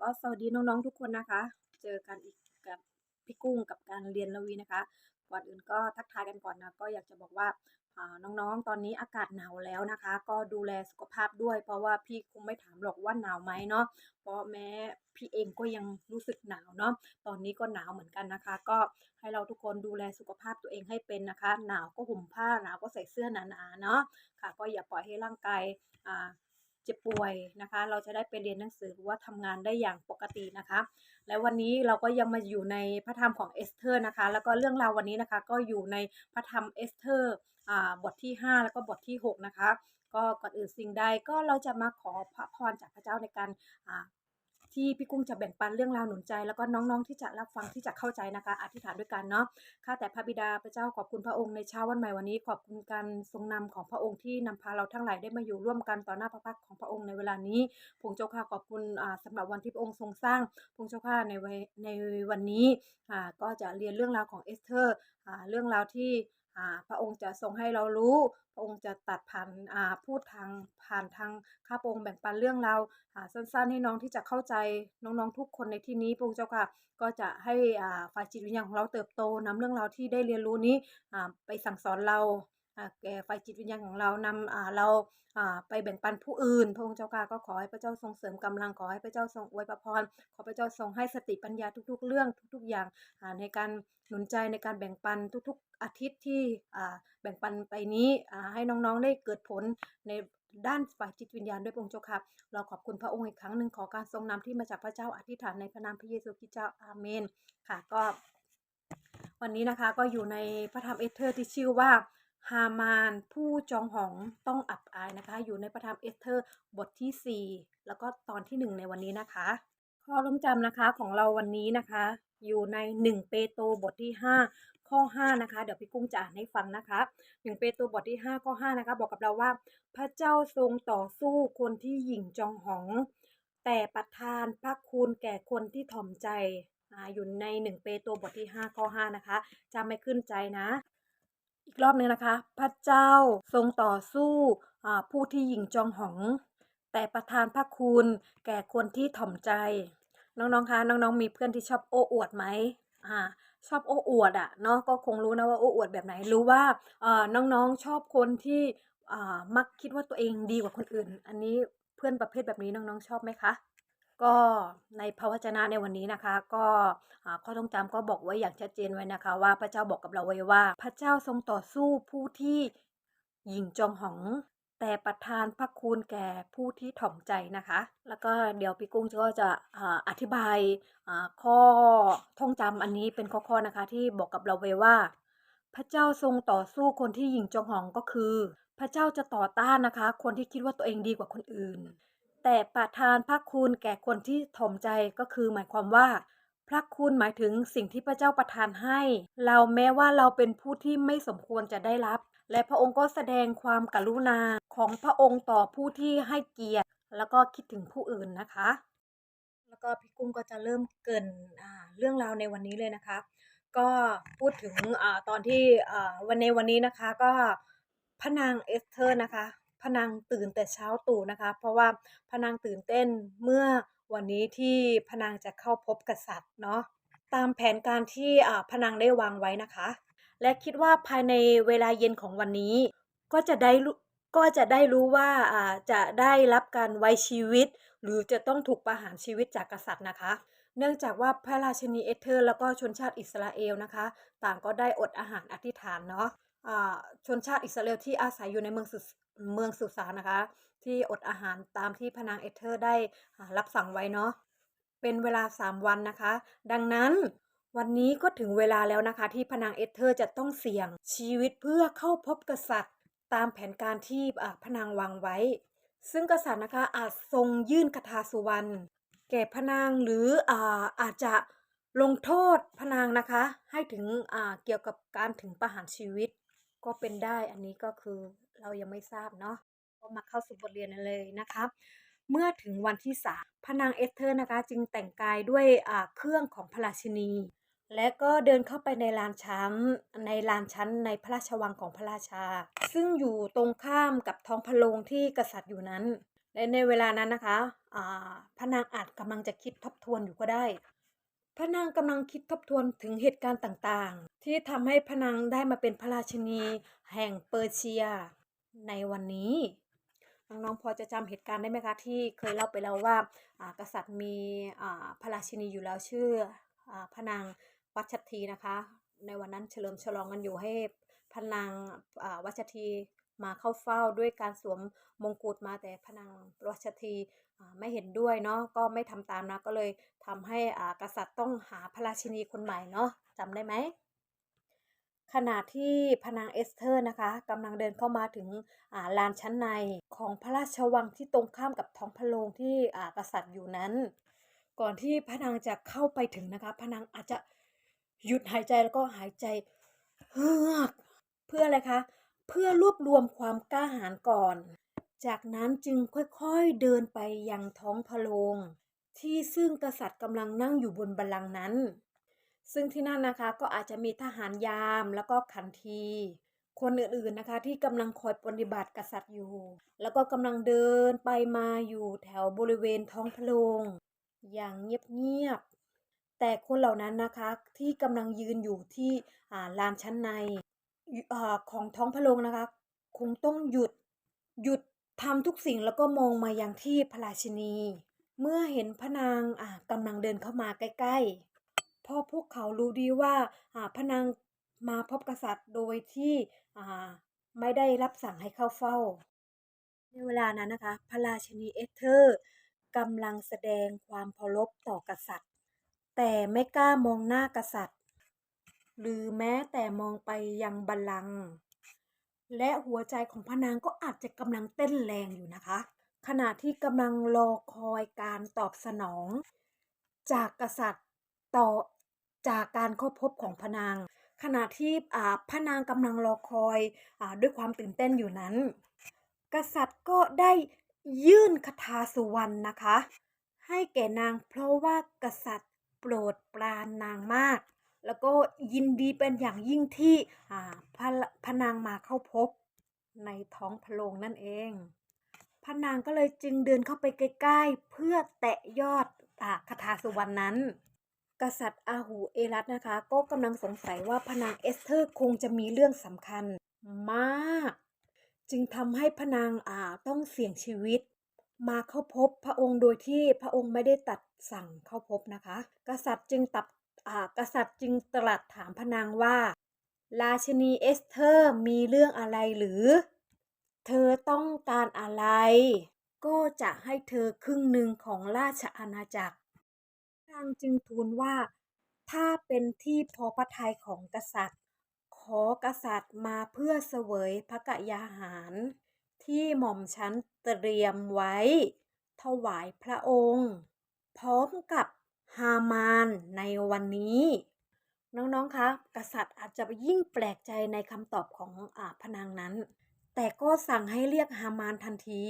ก็สวัสดีน้องๆทุกคนนะคะ เจอกันอีกกับพี่กุ้งกับการเรียนละวีนะคะ ก่อนอื่นก็ทักทายกันก่อนนะ ก็อยากจะบอกว่าอ่าน้องๆ ตอนนี้อากาศหนาวแล้วนะคะ ก็ดูแลสุขภาพด้วย เพราะว่าพี่คงไม่ถามหรอกว่าหนาวไหมเนาะ เพราะแม้พี่เองก็ยังรู้สึกหนาวเนาะ ตอนนี้ก็หนาวเหมือนกันนะคะ ก็ให้เราทุกคนดูแลสุขภาพตัวเองให้เป็นนะคะ หนาวก็ห่มผ้า หนาวก็ใส่เสื้อหนาๆ เนาะ ค่ะ ก็อย่าปล่อยให้ร่างกายอ่า เจ็บป่วยนะคะ เราจะได้ไปเรียนหนังสือหรือว่าทำงานได้อย่างปกตินะคะ และวันนี้เราก็ยังมาอยู่ในพระธรรมของเอสเธอร์นะคะ แล้วก็เรื่องราววันนี้นะคะ ก็อยู่ในพระธรรมเอสเธอร์อ่าบทที่ 5 แล้วก็บทที่ 6 นะคะ ก็ก่อนอื่นสิ่งใดก็เราจะมาขอพระพรจากพระเจ้าในการอ่า ที่พี่กุ้งจะแบ่งปันเรื่องราวหนุนใจ แล้วก็น้องๆที่จะรับฟังที่จะเข้าใจนะคะ อธิษฐานด้วยกันเนาะข้าแต่พระบิดาพระเจ้าขอบคุณพระองค์ในเช้าวันใหม่วันนี้ ขอบคุณการทรงนำของพระองค์ที่นำพาเราทั้งหลายได้มาอยู่ร่วมกันต่อหน้าพระพักของพระองค์ในเวลานี้พงค์เจ้าข้าขอบคุณอ่าสำหรับวันที่พระองค์ทรงสร้างพงค์เจ้าข้าในวัยในวันนี้อ่าก็จะเรียนเรื่องราวของเอสเธอร์อ่าเรื่องราวที่ พระองค์จะทรงให้เรารู้ พระองค์จะตัดผ่านพูดทางผ่านทางข้าพระองค์แบ่งปันเรื่องเราวอ่าสั้นๆให้น้องที่จะเข้าใจน้องๆทุกคนในที่นี้พระองค์เจ้าค่ะ ก็จะให้ฝ่ายจิตวิญญาณของเราเติบโตนำเรื่องราวที่ได้เรียนรู้นี้ไปสั่งสอนเรา แก่ฝ่ายจิตวิญญาณของเรานำเราไปแบ่งปันผู้อื่น พระองค์เจ้าค่ะก็ขอให้พระเจ้าทรงเสริมกำลังขอให้พระเจ้าทรงอวยพรขอพระเจ้าทรงให้สติปัญญาทุก ๆ เรื่องทุก ๆ อย่างในการหนุนใจในการแบ่งปันทุก ๆ อาทิตย์ที่แบ่งปันไปนี้ให้น้องๆได้เกิดผลในด้านฝ่ายจิตวิญญาณด้วยพระองค์เจ้าค่ะเราขอบคุณพระองค์อีกครั้งหนึ่งขอการทรงนำที่มาจากพระเจ้าอธิษฐานในพระนามพระเยซูคริสต์เจ้าอาเมนค่ะก็วันนี้นะคะก็อยู่ในพระธรรมเอเธอร์ที่ชื่อว่า ฮามาน ผู้จองหองต้องอับอายนะคะ อยู่ในพระธรรมเอสเธอร์บทที่ 4 แล้วก็ตอนที่ 1 ในวันนี้นะคะ ข้อลงจำนะคะของเราวันนี้นะคะ อยู่ใน 1 เปโตรบทที่ 5 ข้อ 5 นะคะ เดี๋ยวพี่กุ้งจะอ่านให้ฟังนะคะ 1 เปโตรบทที่ 5 ข้อ 5 นะคะ บอกกับเราว่า พระเจ้าทรงต่อสู้คนที่หยิ่งจองหอง แต่ประทานพระคุณแก่คนที่ถ่อมใจอ่าอยู่ใน 1 เปโตรบทที่ 5 ข้อ 5 นะคะจำไม่ขึ้นใจนะ อีกรอบนึงนะคะ พระเจ้าทรงต่อสู้ผู้ที่หยิ่งจองหอง แต่ประทานพระคุณแก่คนที่ถ่อมใจ น้องๆคะน้องๆมีเพื่อนที่ชอบโอ้อวดไหมอ่าชอบโอ้อวดอะเนาะก็คงรู้นะว่าโอ้อวดแบบไหนรู้ว่าเอ่อน้องๆชอบคนที่อ่ามักคิดว่าตัวเองดีกว่าคนอื่น อันนี้เพื่อนประเภทแบบนี้น้องๆชอบไหมคะ ก็ในพระวจนะในวันนี้นะคะ ก็ข้อต้องจำก็บอกไว้อย่างชัดเจนไว้นะคะ ว่าพระเจ้าบอกกับเราไว้ว่า พระเจ้าทรงต่อสู้ผู้ที่หยิ่งจองหองแต่ประทานพระคุณแก่ผู้ที่ถ่อมใจนะคะ แล้วก็เดี๋ยวพี่กุ้งก็จะอธิบายข้อท่องจำอันนี้เป็นข้อๆนะคะ ที่บอกกับเราไว้ว่า พระเจ้าทรงต่อสู้คนที่หยิ่งจองหองก็คือ พระเจ้าจะต่อต้านนะคะ คนที่คิดว่าตัวเองดีกว่าคนอื่น แต่ประทานพระคุณแก่คนที่ถ่อมใจก็คือหมายความว่า พระคุณหมายถึงสิ่งที่พระเจ้าประทานให้ เราแม้ว่าเราเป็นผู้ที่ไม่สมควรจะได้รับ และพระองค์ก็แสดงความกรุณาของพระองค์ต่อผู้ที่ให้เกียรติ แล้วก็คิดถึงผู้อื่นนะคะ แล้วก็พี่กุ้งก็จะเริ่มเกินเรื่องราวในวันนี้เลยนะคะ ก็พูดถึงอตอนที่วันในวันนี้นะคะก็พระนางเอสเธอร์นะคะ พนางตื่นแต่เช้าตู่นะคะ เพราะว่าพนางตื่นเต้นเมื่อวันนี้ที่พนางจะเข้าพบกษัตริย์เนาะตามแผนการที่พนางได้วางไว้นะคะ และคิดว่าภายในเวลาเย็นของวันนี้ ก็จะได้ก็จะได้รู้ว่าจะได้รับการไว้ชีวิต หรือจะต้องถูกประหารชีวิตจากกษัตริย์นะคะ เนื่องจากว่าพระราชินีเอเธอร์ แล้วก็ชนชาติอิสราเอลนะคะ ต่างก็ได้อดอาหารอธิษฐานเนาะ ชนชาติอิสราเอลที่อาศัยอยู่ในเมืองสุสเมืองสุสานนะคะ ที่อดอาหารตามที่พนางเอเธอร์ได้รับสั่งไว้เนาะเป็นเวลา 3 วันนะคะ ดังนั้นวันนี้ก็ถึงเวลาแล้วนะคะ ที่พนางเอเธอร์จะต้องเสี่ยงชีวิตเพื่อเข้าพบกษัตริย์ ตามแผนการที่พนางวางไว้ ซึ่งกษัตริย์นะคะอาจทรงยื่นคาถาสุวรรณแก่พนางหรืออาอาจจะลงโทษพนางนะคะ ให้ถึงเกี่ยวกับการถึงประหารชีวิต ก็เป็นได้อันนี้ก็คือเรายังไม่ทราบเนาะก็มาเข้าสู่บทเรียนกันเลยนะคะเมื่อถึงวันที่สามพระนางเอสเธอร์นะคะ จึงแต่งกายด้วยเครื่องของพระราชินี และก็เดินเข้าไปในลานชั้นในลานชั้นในพระราชวังของพระราชา ซึ่งอยู่ตรงข้ามกับท้องพระโรงที่กษัตริย์อยู่นั้นและในเวลานั้นนะคะพระนางอาจกำลังจะคิดทบทวนอยู่ก็ได้พระนางกำลังคิดทบทวนถึงเหตุการณ์ต่าง ที่ทำให้พนางได้มาเป็นพระราชินีแห่งเปอร์เซียในวันนี้น้องๆพอจะจำเหตุการณ์ได้ไหมคะที่เคยเล่าไปแล้วว่าอ่ากษัตริย์มีอ่าพระราชินีอยู่แล้วชื่ออาพระนางวัชทีนะคะ ในวันนั้นเฉลิมฉลองกันอยู่ให้พระนางวัชทีมาเข้าเฝ้าด้วยการสวมมงกุฎมาแต่พระนางวัชทีไม่เห็นด้วยเนาะก็ไม่ทำตามนะก็เลยทำให้อ่ากษัตริย์ต้องหาพระราชินีคนใหม่เนาะจำได้ไหม ขณะที่พนางเอสเธอร์นะคะกำลังเดินเข้ามาถึงลานชั้นในของพระราชวังที่ตรงข้ามกับท้องพระโรงที่อากษัตริย์อยู่นั้น ก่อนที่พนางจะเข้าไปถึงนะคะพนางอาจจะหยุดหายใจแล้วก็หายใจเฮือกเพื่ออะไรคะ เพื่อรวบรวมความกล้าหาญก่อน จากนั้นจึงค่อยๆเดินไปยังท้องพระโรงที่ซึ่งกษัตริย์กำลังนั่งอยู่บนบัลลังก์นั้น ซึ่งที่นั่นนะคะก็อาจจะมีทหารยามแล้วก็ขันที คนอื่นๆนะคะที่กำลังคอยปฏิบัติกษัตริย์อยู่ แล้วก็กำลังเดินไปมาอยู่แถวบริเวณท้องพระโรงอย่างเงียบๆ แต่คนเหล่านั้นนะคะที่กำลังยืนอยู่ที่อาลานชั้นในอ่าของท้องพระโรงนะคะ คงต้องหยุดหยุดทำทุกสิ่งแล้วก็มองมาอยังที่พระราชินี เมื่อเห็นพระนางอ่ากำลังเดินเข้ามาใกล้ๆ ราะพวกเขารู้ดีว่าอ่าพระนางมาพบกษัตริย์โดยที่ไม่ได้รับสั่งให้เข้าเฝ้า ในเวลานั้นนะคะ พระราชนีเอสเธอร์กำลังแสดงความเคารพต่อกษัตริย์ แต่ไม่กล้ามองหน้ากษัตริย์ หรือแม้แต่มองไปยังบัลลังก์และหัวใจของพระนางก็อาจจะกำลังเต้นแรงอยู่นะคะ ขณะที่กำลังรอคอยการตอบสนอง จากกษัตริย์ต่อ จากการเข้าพบของพระนาง ขณะที่พระนางกำลังรอคอยอด้วยความตื่นเต้นอยู่นั้น กษัตริย์ก็ได้ยื่นคาถาสุวรรณนะคะ ให้แก่นางเพราะว่ากษัตริย์โปรดปรานนางมาก แล้วก็ยินดีเป็นอย่างยิ่งที่พระพนางมาเข้าพบในท้องพระโรงนั่นเองพระนางก็เลยจึงเดินเข้าไปใกล้ ๆ เพื่อแตะยอดอคาถาสุวรรณนั้น กษัตริย์อาหูเอรัสนะคะ ก็กำลังสงสัยว่าพนางเอสเธอร์คงจะมีเรื่องสำคัญมาก จึงทำให้พนางอ่าต้องเสี่ยงชีวิต มาเข้าพบพระองค์โดยที่พระองค์ไม่ได้ตัดสั่งเข้าพบนะคะ กษัตริย์จึงตับอ่ากษัตริย์จึงตรัสถามพนางว่า ราชินีเอสเธอร์มีเรื่องอะไรหรือ เธอต้องการอะไร ก็จะให้เธอครึ่งหนึ่งของราชอาณาจักรางจึงทูลว่า ถ้าเป็นที่พอพระทัยของกษัตริย์ ขอกษัตริย์มาเพื่อเสวยพระกยาหาร ที่หม่อมฉันเตรียมไว้ ถวายพระองค์ พร้อมกับฮามานในวันนี้ น้องๆ คะ กษัตริย์อาจจะยิ่งแปลกใจในคำตอบของอพระนางนั้น แต่ก็สั่งให้เรียกฮามานทันที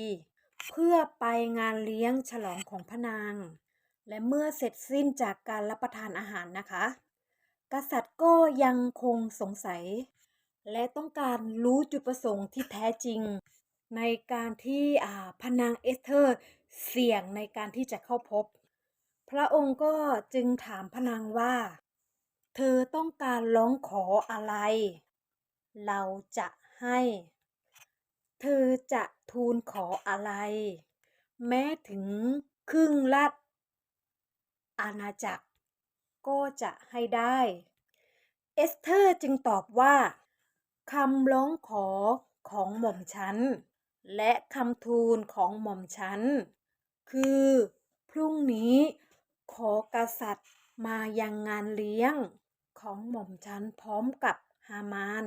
เพื่อไปงานเลี้ยงฉลองของพระนาง และเมื่อเสร็จสิ้นจากการรับประทานอาหารนะคะ กษัตริย์ก็ยังคงสงสัย และต้องการรู้จุดประสงค์ที่แท้จริง ในการที่อ่าพนางเอสเธอร์เสี่ยงในการที่จะเข้าพบ พระองค์ก็จึงถามพนางว่า เธอต้องการร้องขออะไร เราจะให้ เธอจะทูลขออะไร แม้ถึงครึ่งราช อาณาจักร ก็จะให้ได้ เอสเธอร์จึงตอบว่าคำร้องขอของหม่อมฉัน และคำทูลของหม่อมฉัน คือพรุ่งนี้ขอกษัตริย์มายังงานเลี้ยงของหม่อมฉันพร้อมกับฮามาน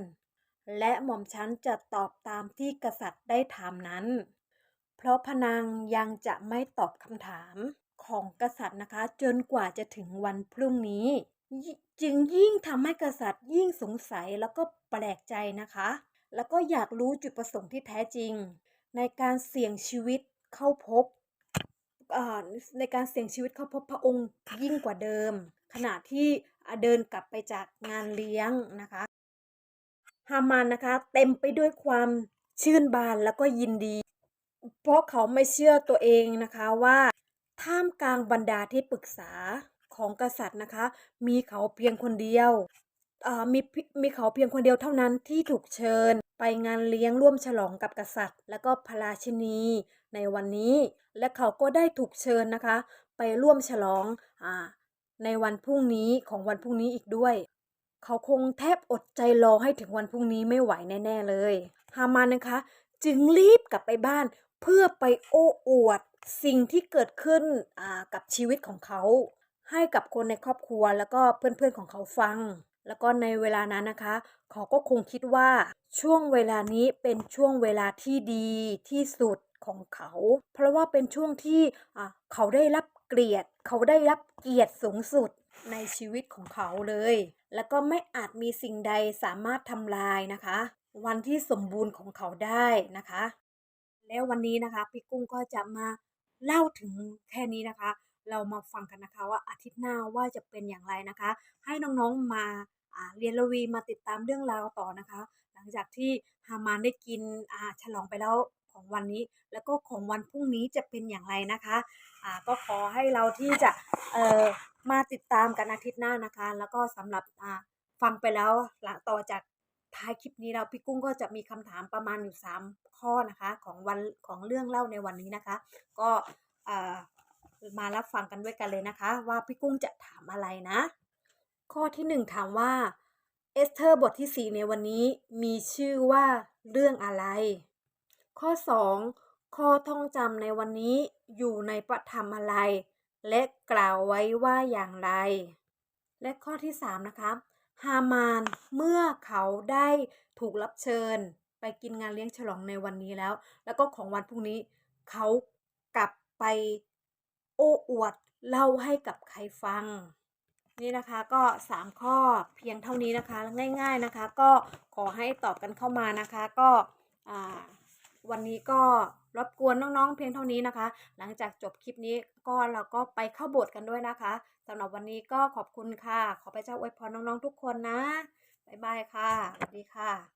และหม่อมฉันจะตอบตามที่กษัตริย์ได้ถามนั้น เพราะพนางยังจะไม่ตอบคำถาม ของกษัตริย์นะคะ จนกว่าจะถึงวันพรุ่งนี้ จึงยิ่งทำให้กษัตริย์ยิ่งสงสัยแล้วก็แปลกใจนะคะ แล้วก็อยากรู้จุดประสงค์ที่แท้จริง ในการเสี่ยงชีวิตเข้าพบในการเสี่ยงชีวิตเข้าพบพระองค์ยิ่งกว่าเดิม ขณะที่เดินกลับไปจากงานเลี้ยงนะคะฮามานนะคะเต็มไปด้วยความชื่นบานแล้วก็ยินดี เพราะเขาไม่เชื่อตัวเองนะคะว่า ท่ามกลางบรรดาที่ปรึกษาของกษัตริย์นะคะ มีเขาเพียงคนเดียวมีมีเขาเพียงคนเดียวเท่านั้นที่ถูกเชิญ ไปงานเลี้ยงร่วมฉลองกับกษัตริย์ และก็พระราชินีในวันนี้ และเขาก็ได้ถูกเชิญนะคะ ไปร่วมฉลองอในวันพรุ่งนี้ของวันพรุ่งนี้อีกด้วย เขาคงแทบอดใจรอให้ถึงวันพรุ่งนี้ไม่ไหวแน่ ๆเลย ฮามานนะคะ จึงรีบกลับไปบ้าน เพื่อไปโอ้อวดสิ่งที่เกิดขึ้นอ่ากับชีวิตของเขา ให้กับคนในครอบครัวแล้วก็เพื่อนๆของเขาฟัง แล้วก็ในเวลานั้นนะคะ เขาก็คงคิดว่าช่วงเวลานี้เป็นช่วงเวลาที่ดีที่สุดของเขา เพราะว่าเป็นช่วงที่อ่าเขาได้รับเกลียรติเขาได้รับเกียรติสูงสุดในชีวิตของเขาเลย แล้วก็ไม่อาจมีสิ่งใดสามารถทำลายนะคะ วันที่สมบูรณ์ของเขาได้นะคะ แล้ววันนี้นะคะพี่กุ้งก็จะมาเล่าถึงแค่นี้นะคะ เรามาฟังกันนะคะว่าอาทิตย์หน้าว่าจะเป็นอย่างไรนะคะ ให้น้องๆมาเรียนรวีมาติดตามเรื่องราวต่อนะคะ หลังจากที่ฮามานได้กินอาฉลองไปแล้วของวันนี้ แล้วก็ของวันพรุ่งนี้จะเป็นอย่างไรนะคะก็ขอให้เราที่จะมาติดตามกันอาทิตย์หน้านะคะ แล้วก็สำหรับอ่าฟังไปแล้วหลังต่อจาก ท้ายคลิปนี้แล้วพี่กุ้งก็จะมีคำถามประมาณอยู่ 3 ข้อนะคะของวันของเรื่องเล่าในวันนี้นะคะ ก็มารับฟังกันด้วยกันเลยนะคะ ว่าพี่กุ้งจะถามอะไรนะ ข้อที่หนึ่งถามว่าเอสเธอร์บทที่สี่ในวันนี้มีชื่อว่าเรื่องอะไร ข้อสองข้อท่องจำในวันนี้อยู่ในพระธรรมอะไร และกล่าวไว้ว่าอย่างไร และข้อที่สามนะคะ ฮามานเมื่อเขาได้ถูกรับเชิญ ไปกินงานเลี้ยงฉลองในวันนี้แล้ว แล้วก็ของวันพรุ่งนี้ เขากลับไปโอ้อวดเล่าให้กับใครฟัง นี่นะคะก็ 3 ข้อเพียงเท่านี้นะคะ ง่าย ๆนะคะ ก็ขอให้ตอบกันเข้ามานะคะ ก็อ่า วันนี้ก็รบกวนน้องๆ เพียงเท่านี้นะคะ หลังจากจบคลิปนี้ก็เราก็ไปเข้าโบทกันด้วยนะคะสำหรับวันนี้ก็ขอบคุณค่ะ ขอพระเจ้าอวยพรน้องๆทุกคนนะบ๊ายบายค่ะสวัสดีค่ะ